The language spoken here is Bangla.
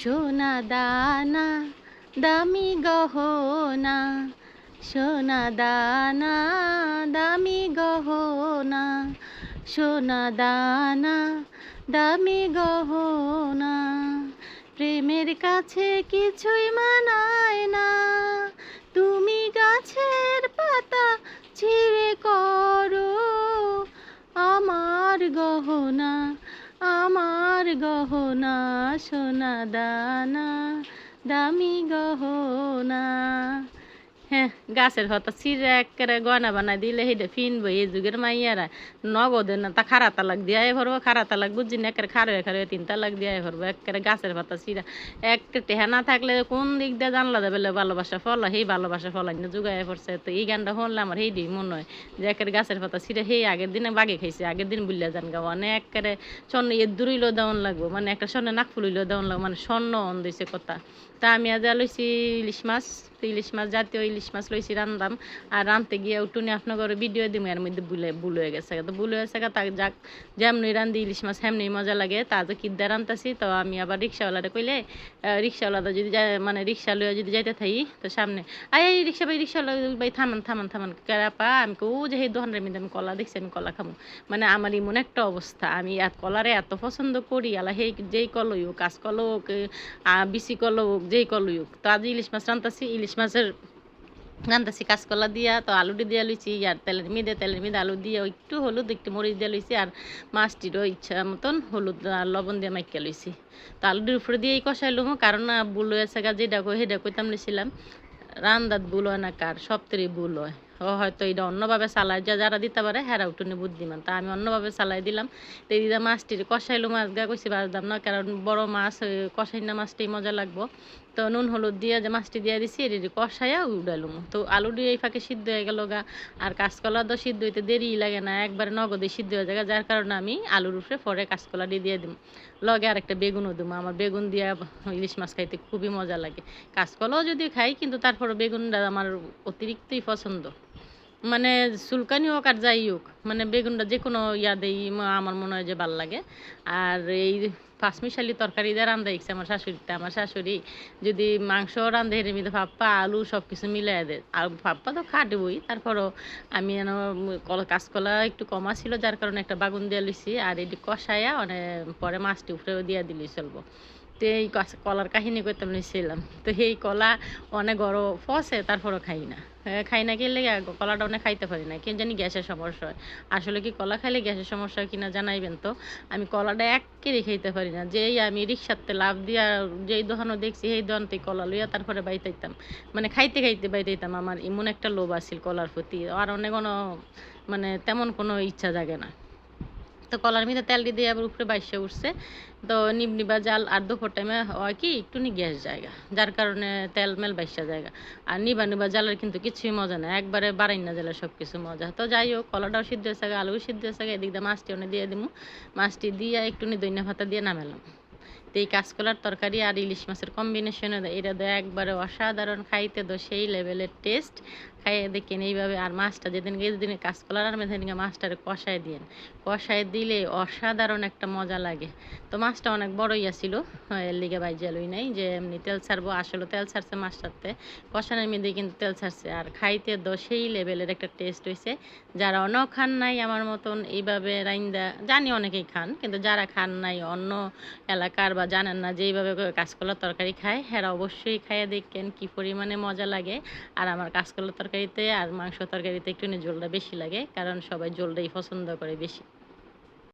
সোনা দানা, দামি গহনা, সোনা দানা, দামি গহনা, সোনা দানা, দামি গহনা। প্রেমের কাছে কিছুই মানায় না, তুমি গাছের পাতা ছিঁড়ে করো আমার গহনা আমার গহনা সোনা দানা দামি গহনা। হ্যাঁ গাছের হতা চিরে একেবারে গয়না বানাই দিলে সেইটা ফিনবো এই যুগের মাইয়ারা। নগদে না, তা খারা তালাক দিয়াই ভরবো খারা তালাক বুঝছি না, একেবারে খারো খারো তিন তালাক দিয়াই ভরবো, একেবারে গাছের পাতা চিরা এক টেহা না থাকলে কোন দিক দিয়ে জানলা যাবে ভালোবাসা ফলা সেই ভালোবাসা ফলাই না যুগাই পড়ছে। তো এই গানটা শুনলে আমার সেই দিই মনে হয় যে একেবারে গাছের পাতা চিরা সেই আগের দিনে বাগে খাইছে, আগের দিন বুলিয়া যান গা। মানে একেবারে স্বর্ণ এর দূরিল দেওয়ান লাগবো মানে একটা স্বর্ণ নাক ফুলিল দেওয়ান লাগবো মানে স্বর্ণ অন দিছে কথা। তা আমি আজ লইছি ইলিশ মাছ। তো ইলিশ মাছ, জাতীয় ইলিশ মাছ লইছি রান্দাম। আর রাঁধতে গিয়ে উঠুনি আপনার ভিডিও দিম, এর মধ্যে বুলে ভুল হয়ে গেছে। তো ভুল হয়ে গেছে তা যাক যেমনি রান্ধি ইলিশ মাছ, হেমনি মজা লাগে। তা তো কিদ্দা রান্তাছি, তো আমি আবার রিক্সাওয়ালাটা কইলে রিক্সাওয়ালাটা যদি মানে রিক্সা লইয়া যদি যাইতে থাকি তো সামনে আই এই রিক্সা ভাই রিক্সাওয়ালা ভাই, থামান থামান থামান। কেরাপা আমি ও যে সেই দোকানের মধ্যে আমি কলা দেখছি, আমি কলা খামো। মানে আমার এমন একটা অবস্থা, আমি এত কলারে এত পছন্দ করি আলা সেই যেই কলই হোক কাঁচ কল হোক বিসি কল হোক, যেই কলই হোক, তো আজ ইলিশ মাছ রান্তাছি, ইলিশ মাছের রান্তাছি কাঁচকলা দিয়া, তো আলুটি দিয়া লইছি, আর তেলের মিদে তেলের মিদে আলু দিয়ে একটু হলুদ, একটু মরিচ দিয়ে লইছি, আর মাছটিরও ইচ্ছা মতন হলুদ আর লবণ দিয়ে মাইকা লইছি। তো আলুটির উপরে দিয়েই কষাইলুম, কারণ বুলো এসে গা যেটা কই সেটা কইতাম নিছিলাম রান্দাত বুল হয় না কার সব বুল হয়। হয়তো এটা অন্যভাবে চালাই যা যারা দিতে পারে হেরা উঠুনি বুদ্ধিমান। তা আমি অন্যভাবে চালাই দিলাম। তো দিদা মাছটির কষাইলো মাছ গা কইছি বাজদাম না, কারণ বড় মাছ কষাই না মাছটাই মজা লাগবো। তো নুন, হলুদ দিয়ে যে মাছটি দিয়ে দিছি, এটি কষাইয়া উড়ালুম তো আলু দিয়ে এই ফাঁকে সিদ্ধ হয়ে গেল গা। আর কাঁচকলা তো সিদ্ধ হইতে দেরি লাগে না, একবারে নগদে সিদ্ধ হয়ে যায় যার কারণে আমি আলুর উপরে পরে কাঁচকলা দিয়ে দিম। লগে আর একটা বেগুনও দিম। আমার বেগুন দিয়ে ইলিশ মাছ খাইতে খুবই মজা লাগে। কাঁচকলাও যদি খাই, কিন্তু তারপরে বেগুনটা আমার অতিরিক্তই পছন্দ। মানে চুলকানি হোক আর যাই হোক মানে বেগুনটা যে কোনো ইয়াদেই আমার মনে হয় যে ভালো লাগে। আর এই পাঁচমিশালি তরকারি দিয়ে রান্ধা ইচ্ছে আমার শাশুড়িটা আমার শাশুড়ি যদি মাংস রান্ধে হেরে মিলে ফাপ্পা আলু সব কিছু মিলাই দেয়। আর ফাপ্পা তো খাটবই, তারপরও আমি যেন কলা কাঁচকলা একটু কমা ছিল যার কারণে একটা বাগুন দিয়ে লইছি, আর এটি কষাইয়া মানে পরে মাছটি উপরে দিয়ে দিলেই চলবো। তো এই কলার কাহিনী করতে ছিলাম তো সেই কলা অনেক বড় ফসে, তারপরও খাই না। খাই না খেলে কলাটা অনেক খাইতে পারি না। কেন জানি গ্যাসের সমস্যা হয়। আসলে কি কলা খাইলে গ্যাসের সমস্যা হয় কিনা জানাইবেন তো? আমি কলাটা এক খাইতে পারি না। যেই আমি রিক্সাতে লাভ দিয়া যেই দোকানও দেখছি, সেই দোকান থেকে কলা লইয়া তারপরে বাইতাইতাম। মানে খাইতে খাইতে বাইতাইতাম। আমার এমন একটা লোভ আছিল কলার প্রতি। আর অনেক মানে তেমন কোনো ইচ্ছা জাগে না। তো কলার মধ্যে তেল দিয়ে আবার উপরে বাইসে উঠছে। তো নিবনিবা জাল আর দুপুর টাইমে হয় কি, একটু নি গ্যাস জায়গা, যার কারণে তেল মেল বাইসা জায়গা। আর নিবা নিবা জালের কিন্তু কিছুই মজা না একবারে বাড়াই না জালের সব কিছু মজা। তো যাই হোক, কলাটাও সিদ্ধ হয়েছে আলু সিদ্ধ হয়েছে, এদিক দিয়ে মাছটি অনেক দিয়ে দিমু। মাছটি দিয়ে একটু নি দৈন্য ভাতা দিয়ে নামেলাম। তো এই কাঁচকলার তরকারি আর ইলিশ মাছের কম্বিনেশনে এটা তো একবারে অসাধারণ, খাইতে তো সেই লেভেলের টেস্ট খাইয়ে দেখেন এইভাবে আর মাছটা যেদিন গিয়ে যেদিন কাঁচকলার আর সেদিনকে মাছটারে কষায় দিয়েন। কষায় দিলে অসাধারণ একটা মজা লাগে। তো মাছটা অনেক বড়ই আসছিল এর লিগে বাইজালই নাই যে এমনি তেল ছাড়বো, আসলে তেল ছাড়ছে মাছটাতে। কষানোর মধ্যে কিন্তু তেল ছাড়ছে। আর খাইতে তো সেই লেভেলের একটা টেস্ট হয়েছে যারা অন্য খান নাই আমার মতন, এইভাবে রাইন্দা জানি অনেকেই খান, কিন্তু যারা খান নাই অন্য এলাকার বা জানেন না যে এইভাবে কাঁচকলার তরকারি খায়। হ্যাঁ অবশ্যই খাইয়ে দেখেন কি পরিমাণে মজা লাগে। আর আমার কাঁচকলার তরকারিতে আর মাংস তরকারিতে একটু ঝোলটা বেশি লাগে, কারণ সবাই ঝোলটাই পছন্দ করে বেশি।